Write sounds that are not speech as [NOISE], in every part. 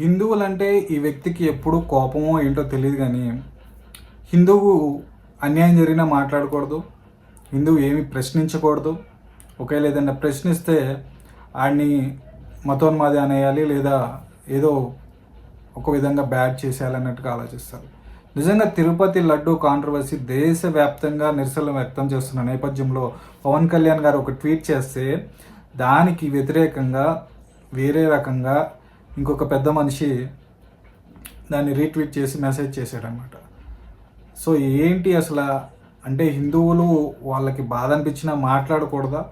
హిందువులంటే ఈ వ్యక్తికి ఎప్పుడు కోపమో ఏంటో తెలియదు కానీ హిందువు అన్యాయం జరిగినా మాట్లాడకూడదు. హిందువు ఏమి ప్రశ్నించకూడదు. ఒకవేళ ఏదైనా ప్రశ్నిస్తే ఆడిని మతోన్మాది అనేయాలి లేదా ఏదో ఒక విధంగా బ్యాడ్ చేసేయాలన్నట్టుగా ఆలోచిస్తారు. నిజంగా తిరుపతి లడ్డు కాంట్రవర్సీ దేశవ్యాప్తంగా నిరసనలు వ్యక్తం చేస్తున్న నేపథ్యంలో పవన్ కళ్యాణ్ గారు ఒక ట్వీట్ చేస్తే దానికి వ్యతిరేకంగా వేరే రకంగా ఇంకొక పెద్ద మనిషి దాన్ని రీట్వీట్ చేసి మెసేజ్ చేశాడనమాట. సో ఏంటి అసలు? అంటే హిందువులు వాళ్ళకి బాధ అనిపించినా మాట్లాడకూడదా?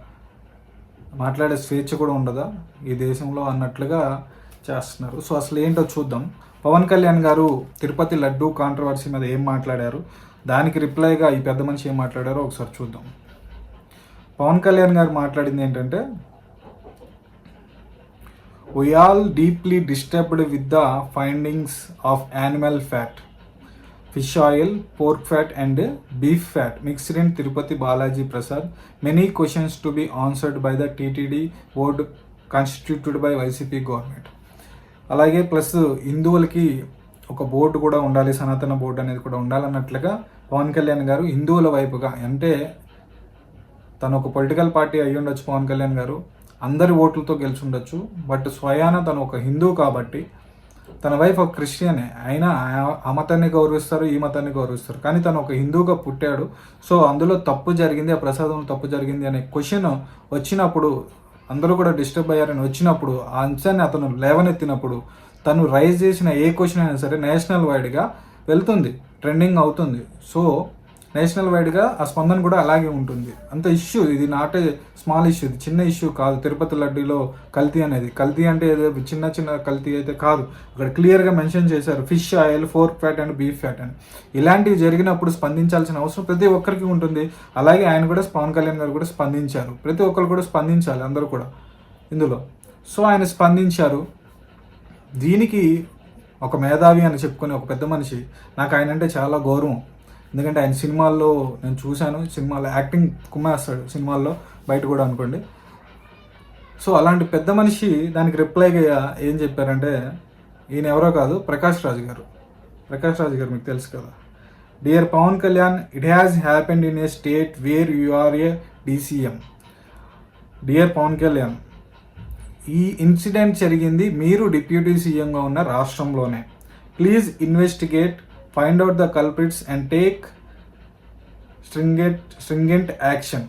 మాట్లాడే స్వేచ్ఛ కూడా ఉండదా? ఈ దేశంలో అన్నట్లుగా చేస్తున్నారు. సో అసలు ఏంటో చూద్దాం. పవన్ కళ్యాణ్ గారు తిరుపతి లడ్డు కాంట్రవర్సీ మీద ఏం మాట్లాడారు? దానికి రిప్లైగా ఈ పెద్ద మనిషి ఏం మాట్లాడారో ఒకసారి చూద్దాం. పవన్ కళ్యాణ్ గారు మాట్లాడింది ఏంటంటే we all deeply disturbed with the findings of animal fat fish oil pork fat and beef fat mixed in Tirupati Balaji prasad many questions to be answered by the TTD board constituted by YCP government అలాగే plus హిందువులకి ఒక board కూడా ఉండాలి సనాతన board అనేది కూడా ఉండాలన్నట్లుగా పవన్ కళ్యాణ్ గారు హిందువుల వైపుగా అంటే తను ఒక పొలిటికల్ పార్టీ అయ్యి ఉండొచ్చు పవన్ కళ్యాణ్ గారు అందరి ఓట్లతో గెలిచి ఉండొచ్చు బట్ స్వయాన తను ఒక హిందూ కాబట్టి తన వైఫ్ ఒక క్రిస్టియనే. అయినా ఆ మతాన్ని గౌరవిస్తారు ఈ మతాన్ని గౌరవిస్తారు. కానీ తను ఒక హిందూగా పుట్టాడు. సో అందులో తప్పు జరిగింది ఆ ప్రసాదంలో తప్పు జరిగింది అనే క్వశ్చన్ వచ్చినప్పుడు అందరూ కూడా డిస్టర్బ్ అయ్యారని వచ్చినప్పుడు ఆ అంశాన్ని అతను లేవనెత్తినప్పుడు తను రైజ్ చేసిన ఏ క్వశ్చన్ అయినా సరే నేషనల్ వైడ్గా వెళ్తుంది ట్రెండింగ్ అవుతుంది. సో నేషనల్ వైడ్గా ఆ స్పందన కూడా అలాగే ఉంటుంది. అంత ఇష్యూ ఇది నాట్ ఏ స్మాల్ ఇష్యూ ఇది చిన్న ఇష్యూ కాదు. తిరుపతి లడ్డీలో కల్తీ అనేది. కల్తీ అంటే ఏదో చిన్న చిన్న కల్తీ అయితే కాదు. అక్కడ క్లియర్గా మెన్షన్ చేశారు fish oil pork fat and beef fat అని. ఇలాంటివి జరిగినప్పుడు స్పందించాల్సిన అవసరం ప్రతి ఒక్కరికి ఉంటుంది. అలాగే ఆయన కూడా పవన్ కళ్యాణ్ గారు కూడా స్పందించారు. ప్రతి ఒక్కరు కూడా స్పందించాలి అందరూ కూడా ఇందులో. సో ఆయన స్పందించారు. దీనికి ఒక మేధావి అని చెప్పుకునే ఒక పెద్ద మనిషి నాకు ఆయన అంటే చాలా గౌరవం. ఎందుకంటే ఆయన సినిమాల్లో నేను చూశాను సినిమాలో యాక్టింగ్ కుమ్మేస్తాడు సినిమాల్లో బయట కూడా అనుకోండి. సో అలాంటి పెద్ద మనిషి దానికి రిప్లైగా ఏం చెప్పారంటే ఈయన ఎవరో కాదు ప్రకాష్ రాజు గారు. ప్రకాష్ రాజు గారు మీకు తెలుసు కదా. Dear Pawan Kalyan it has happened in a state where you are a DCM dear Pawan Kalyan ఈ ఇన్సిడెంట్ జరిగింది మీరు డిప్యూటీ సీఎంగా ఉన్న రాష్ట్రంలోనే. Please investigate find out the culprits and take stringent stringent action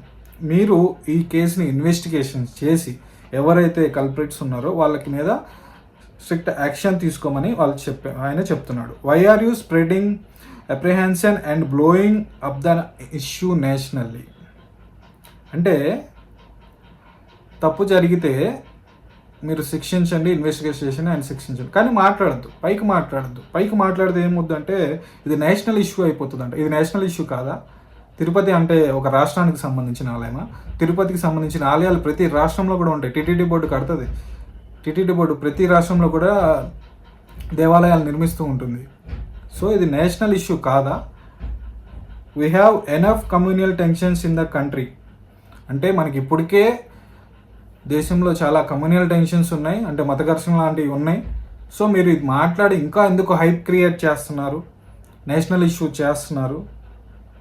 మీరు ఈ కేసుని ఇన్వెస్టిగేషన్ చేసి ఎవరైతే కల్ప్రిట్స్ ఉన్నారో వాళ్ళకి మీద స్ట్రిక్ట్ యాక్షన్ తీసుకోమని వాళ్ళు చెప్పే ఆయన చెప్తున్నాడు. Why are you spreading apprehension and blowing up the issue nationally అంటే తప్పు జరిగితే మీరు శిక్షించండి ఇన్వెస్టిగేషన్ చేసి ఆయన శిక్షించండి. కానీ మాట్లాడద్దు పైకి మాట్లాడద్దు. పైకి మాట్లాడితే ఏమొద్దంటే ఇది నేషనల్ ఇష్యూ అయిపోతుంది అంటే ఇది నేషనల్ ఇష్యూ కాదా? తిరుపతి అంటే ఒక రాష్ట్రానికి సంబంధించిన ఆలయమా? తిరుపతికి సంబంధించిన ఆలయాలు ప్రతి రాష్ట్రంలో కూడా ఉంటాయి. టీటీడీ బోర్డు కడుతుంది. టీటీడీ బోర్డు ప్రతి రాష్ట్రంలో కూడా దేవాలయాలు నిర్మిస్తూ ఉంటుంది. సో ఇది నేషనల్ ఇష్యూ కాదా? We have enough communal tensions in the country అంటే మనకి ఇప్పటికే దేశంలో చాలా కమ్యూనియల్ టెన్షన్స్ ఉన్నాయి అంటే మత ఘర్షణ లాంటివి ఉన్నాయి. సో మీరు ఇది మాట్లాడి ఇంకా ఎందుకు హైప్ క్రియేట్ చేస్తున్నారు? నేషనల్ ఇష్యూ చేస్తున్నారు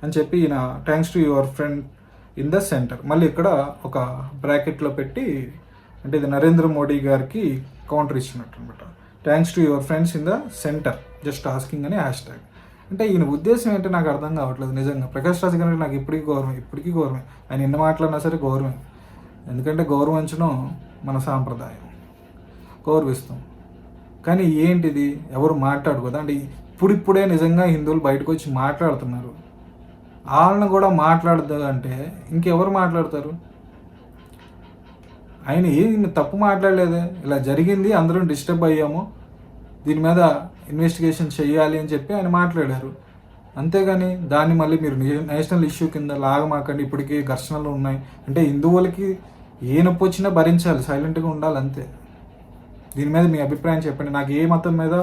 అని చెప్పి ఈయన thanks to your friend in the centre మళ్ళీ ఇక్కడ ఒక బ్రాకెట్లో పెట్టి అంటే ఇది నరేంద్ర మోడీ గారికి కౌంటర్ ఇచ్చినట్టు అనమాట thanks to your friends in the centre just asking అని హ్యాష్ ట్యాగ్ అంటే ఈయన ఉద్దేశం ఏంటో నాకు అర్థం కావట్లేదు నిజంగా. ప్రకాష్ రాజ్ గారికి నాకు ఇప్పటికీ గౌరవం ఇప్పటికీ గౌరవం. ఆయన ఎన్ని మాట్లాడినా సరే గౌరవం. ఎందుకంటే గౌరవించడం మన సాంప్రదాయం. గౌరవిస్తాం. కానీ ఏంటిది? ఎవరు మాట్లాడు కదా. అంటే ఇప్పుడిప్పుడే నిజంగా హిందువులు బయటకు వచ్చి మాట్లాడుతున్నారు. వాళ్ళని కూడా మాట్లాడద్దు అంటే ఇంకెవరు మాట్లాడతారు? ఆయన ఏమి తప్పు మాట్లాడలేదే. ఇలా జరిగింది అందరం డిస్టర్బ్ అయ్యాము. దీని మీద ఇన్వెస్టిగేషన్ చేయాలి అని చెప్పి ఆయన మాట్లాడారు. అంతేగాని దాన్ని మళ్ళీ మీరు నేషనల్ ఇష్యూ కింద లాగమాకండి. ఇప్పటికీ ఘర్షణలు ఉన్నాయి. అంటే హిందువులకి ఏ నొప్పి వచ్చినా భరించాలి సైలెంట్గా ఉండాలి అంతే. దీని మీద మీ అభిప్రాయం చెప్పండి. నాకు ఏ మతం మీద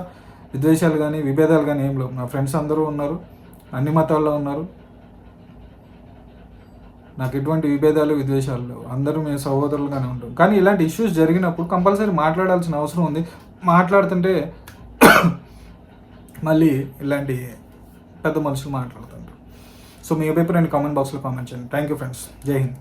విద్వేషాలు కానీ విభేదాలు కానీ ఏం లేవు. నా ఫ్రెండ్స్ అందరూ ఉన్నారు అన్ని మతాల్లో ఉన్నారు. నాకు ఎటువంటి విభేదాలు విద్వేషాలు లేవు. అందరూ మేము సహోదరులుగానే ఉంటాం. కానీ ఇలాంటి ఇష్యూస్ జరిగినప్పుడు కంపల్సరీ మాట్లాడాల్సిన అవసరం ఉంది. మాట్లాడుతుంటే [COUGHS] మళ్ళీ ఇలాంటి పెద్ద మనుషులు మాట్లాడుతుంటారు. సో మీ అభిప్రాయాన్ని కామెంట్ బాక్స్లో కామెంట్ చేయండి. థ్యాంక్ యూ ఫ్రెండ్స్ జై హింద్.